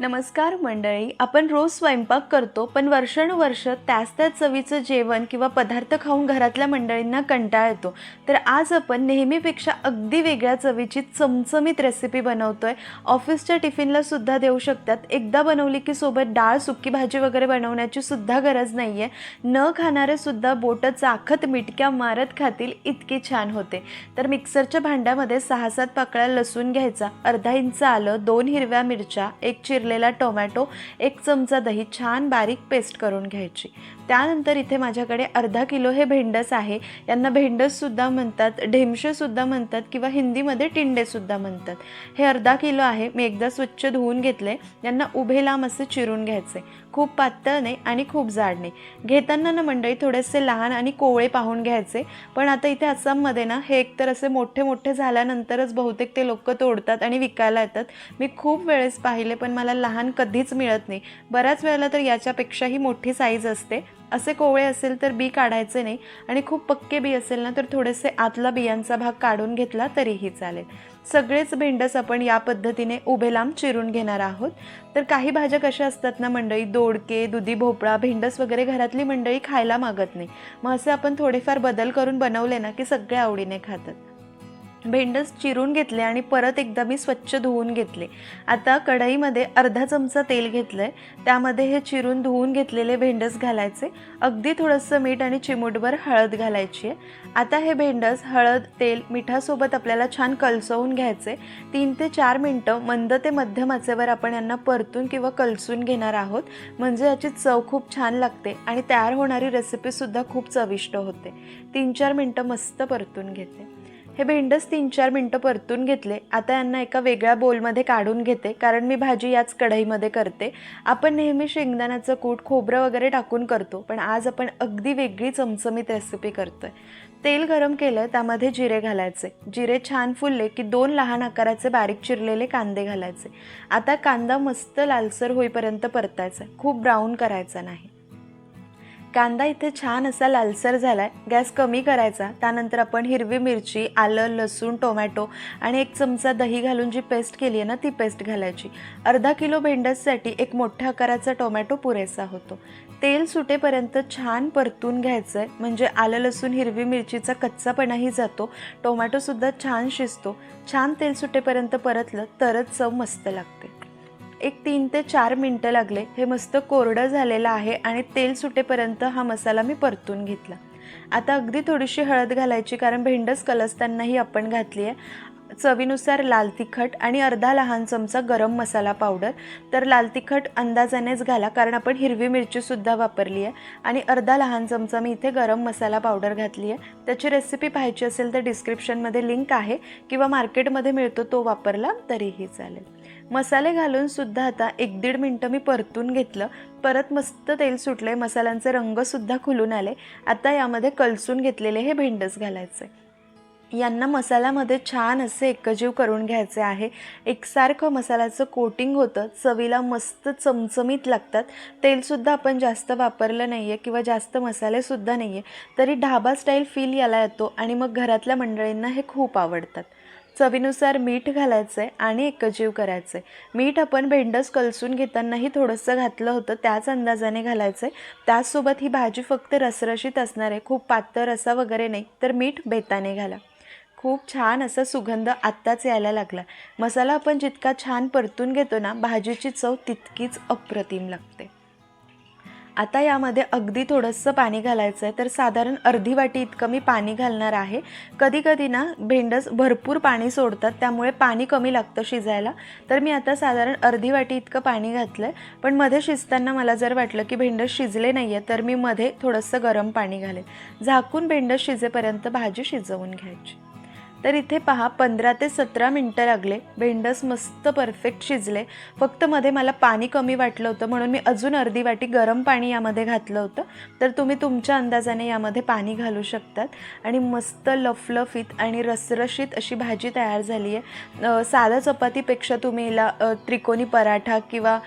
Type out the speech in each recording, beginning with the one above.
नमस्कार मंडळी आपण रोज स्वयंपाक करतो पण वर्षानुवर्ष त्याच त्याच चवीचं जेवण किंवा पदार्थ खाऊन घरातल्या मंडळींना कंटाळ येतो. तर आज आपण नेहमीपेक्षा अगदी वेगळ्या चवीची चमचमीत रेसिपी बनवतोय. ऑफिसच्या टिफिनला सुद्धा देऊ शकतात. एकदा बनवली की सोबत डाळ सुकी भाजी वगैरे बनवण्याची सुद्धा गरज नाही आहे न खाणारे सुद्धा बोटं चाखत मिटक्या मारत खातील इतकी छान होते. तर मिक्सरच्या भांड्यामध्ये सहा सात पाकळ्या लसूण घ्यायचा. अर्धा इंच आलं दोन हिरव्या मिरच्या एक चिर चिरलेला टोमॅटो एक चमचा दही छान बारीक पेस्ट करून घ्यायची. त्यानंतर इथे माझ्याकडे अर्धा किलो हे भेंडस आहे. यांना भेंडससुद्धा म्हणतात ढेमशेसुद्धा म्हणतात किंवा हिंदीमध्ये टिंडेसुद्धा म्हणतात. हे अर्धा किलो आहे. मी एकदा स्वच्छ धुवून घेतले. यांना उभे लांब असे चिरून घ्यायचे. खूप पातळ नाही आणि खूप जाड नाही. घेताना ना मंडळी थोडेसे लहान आणि कोवळे पाहून घ्यायचे. पण आता इथे आसाममध्ये ना हे एकतर असे मोठे मोठे झाल्यानंतरच बहुतेक ते लोक तोडतात आणि विकायला येतात. मी खूप वेळेस पाहिले पण मला लहान कधीच मिळत नाही. बऱ्याच वेळेला तर याच्यापेक्षाही मोठी साईज असते. असे कोवळे असेल तर बी काढायचे नाही आणि खूप पक्के बी असेल ना तर थोडेसे आतला बियांचा भाग काढून घेतला तरीही चालेल. सगळेच भेंडस आपण या पद्धतीने उभे लांब चिरून घेणार आहोत. तर काही भाज्या कशा असतात ना मंडळी? दोडके दुधी भोपळा भेंडस वगैरे घरातली मंडळी खायला मागत नाही. मग असे आपण थोडेफार बदल करून बनवले ना की सगळे आवडीने खातात. भेंडस चिरून घेतले आणि परत एकदा मी स्वच्छ धुवून घेतले. आता कढईमध्ये अर्धा चमचा तेल घेतलं आहे त्यामध्ये हे चिरून धुवून घेतलेले भेंडस घालायचे. अगदी थोडंसं मीठ आणि चिमूटभर हळद घालायची आहे. आता हे भेंडस हळद तेल मिठासोबत आपल्याला छान कलसवून घ्यायचे. तीन ते चार मिनटं मंद ते मध्यम आचेवर आपण यांना परतून किंवा कलसून घेणार आहोत. म्हणजे याची चव खूप छान लागते आणि तयार होणारी रेसिपीसुद्धा खूप चविष्ट होते. तीन चार मिनटं मस्त परतून घेते. हे भेंडस तीन चार मिनटं परतून घेतले. आता यांना एका वेगळ्या बोलमध्ये काढून घेते. कारण मी भाजी याच कढईमध्ये करते. आपण नेहमी शेंगदाण्याचं कूट खोबरं वगैरे टाकून करतो. पण आज आपण अगदी वेगळी चमचमीत रेसिपी करतोय. तेल गरम केलं त्यामध्ये जिरे घालायचे. जिरे छान फुलले की दोन लहान आकाराचे बारीक चिरलेले कांदे घालायचे. आता कांदा मस्त लालसर होईपर्यंत परतायचा. खूप ब्राऊन करायचा नाही. कांदा इथे छान असा लालसर झाला आहे गॅस कमी करायचा. त्यानंतर आपण हिरवी मिरची आलं लसूण टोमॅटो आणि एक चमचा दही घालून जी पेस्ट केली आहे ना ती पेस्ट घालायची. अर्धा किलो भेंडससाठी एक मोठ्या आकाराचा टोमॅटो पुरेसा होतो. तेल सुटेपर्यंत छान परतून घ्यायचं आहे म्हणजे आलं लसूण हिरवी मिरचीचा कच्चापणाही जातो. टोमॅटोसुद्धा छान शिजतो. छान तेल सुटेपर्यंत परतलं तरच चव मस्त लागते. एक तीन ते चार मिनटं लागले. हे मस्त कोरडं झालेलं आहे आणि तेल सुटेपर्यंत हा मसाला मी परतून घेतला. आता अगदी थोडीशी हळद घालायची कारण भेंडस कलसतानाही आपण घातली आहे चवीनुसार लाल तिखट आणि अर्धा लहान चमचा गरम मसाला पावडर. तर लाल तिखट अंदाजानेच घाला कारण आपण हिरवी मिरचीसुद्धा वापरली आहे आणि अर्धा लहान चमचा मी इथे गरम मसाला पावडर घातली आहे त्याची रेसिपी पाहायची असेल तर डिस्क्रिप्शनमध्ये लिंक आहे. किंवा मार्केटमध्ये मिळतो तो वापरला तरीही चालेल. मसाले घालून सुद्धा आता एक दीड मिनटं मी परतून घेतलं. परत मस्त तेल सुटले मसाल्यांचे रंगसुद्धा खुलून आले. आता यामध्ये कलसून घेतलेले हे भेंडस घालायचे यांना मसाल्यामध्ये छान असे एकजीव करून घ्यायचे आहे. एकसारखं मसाल्याचं कोटिंग होतं. चवीला मस्त चमचमीत लागतात. तेलसुद्धा आपण जास्त वापरलं नाही आहे किंवा जास्त मसालेसुद्धा नाही आहे तरी ढाबा स्टाईल फील याला येतो आणि मग घरातल्या मंडळींना हे खूप आवडतात. चवीनुसार मीठ घालायचं आहे आणि एकजीव करायचं आहे मीठ आपण भेंडस कलसून घेतानाही थोडंसं घातलं होतं. त्याच अंदाजाने घालायचं आहे त्याचसोबत ही भाजी फक्त रसरशीत असणार आहे. खूप पातळ रसा वगैरे नाही. तर मीठ बेताने घाला. खूप छान असा सुगंध आत्ताच यायला लागला. मसाला आपण जितका छान परतून घेतो ना भाजीची चव तितकीच अप्रतिम लागते. आता यामध्ये अगदी थोडंसं पाणी घालायचं आहे तर साधारण अर्धी वाटी इतकं मी पाणी घालणार आहे. कधी कधी ना भेंडस भरपूर पाणी सोडतात त्यामुळे पाणी कमी लागतं शिजायला. तर मी आता साधारण अर्धी वाटी इतकं पाणी घातलं आहे पण मध्ये शिजताना मला जर वाटलं की भेंडस शिजले नाही आहे तर मी मध्ये थोडंसं गरम पाणी घालेन. झाकून भेंडस शिजेपर्यंत भाजी शिजवून घ्यायची. तर इथे पहा पंधरा ते सतरा मिनटं लागले. भेंडस मस्त परफेक्ट शिजले. फक्त मध्ये मला पाणी कमी वाटलं होतं म्हणून मी अजून अर्धी वाटी गरम पाणी यामध्ये घातलं होतं. तर तुम्ही तुमच्या अंदाजाने यामध्ये पाणी घालू शकतात. आणि मस्त लफलफीत आणि रसरशीत अशी भाजी तयार झाली आहे साध्या चपातीपेक्षा तुम्ही हिला त्रिकोणी पराठा किंवा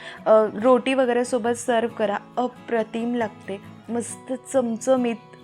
रोटी वगैरे सोबत सर्व करा. अप्रतिम लागते. मस्त चमचमीत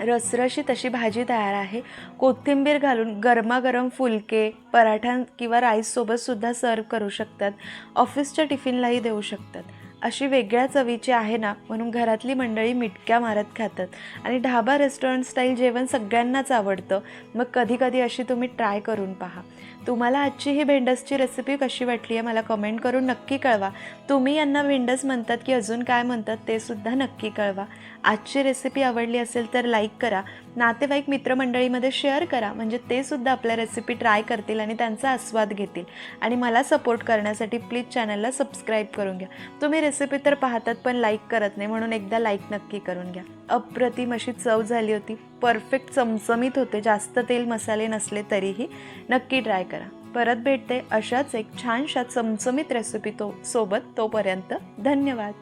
रसरशीत अशी भाजी तयार आहे. कोथिंबीर घालून गरमागरम फुलके पराठा किंवा राईससोबतसुद्धा सर्व करू शकतात. ऑफिसच्या टिफिनलाही देऊ शकतात. अशी वेगळ्या चवीची आहे ना म्हणून घरातली मंडळी मिटक्या मारत खातात. आणि ढाबा रेस्टॉरंट स्टाईल जेवण सगळ्यांनाच आवडतं. मग कधीकधी अशी तुम्ही ट्राय करून पहा. तुम्हाला आजची ही भेंडसची रेसिपी कशी वाटली आहे मला कमेंट करून नक्की कळवा. तुम्ही यांना भेंडस म्हणतात की अजून काय म्हणतात ते सुद्धा नक्की कळवा. आजची रेसिपी आवडली असेल तर लाईक करा. नातेवाईक मित्रमंडळीमध्ये शेअर करा. म्हणजे ते सुद्धा आपल्या रेसिपी ट्राय करतील आणि त्यांचा आस्वाद घेतील. आणि मला सपोर्ट करण्यासाठी प्लीज चॅनलला सबस्क्राईब करून घ्या. तुम्ही रेसिपी तर पाहतात पण लाईक करत नाही म्हणून एकदा लाईक नक्की करून घ्या. अप्रतिम अशी चव झाली होती. परफेक्ट चमचमीत होते. जास्त तेल मसाले नसले तरीही नक्की ट्राय करा. परत भेटते अशाच एक छानशा चमचमीत रेसिपी तो सोबत तोपर्यंत धन्यवाद.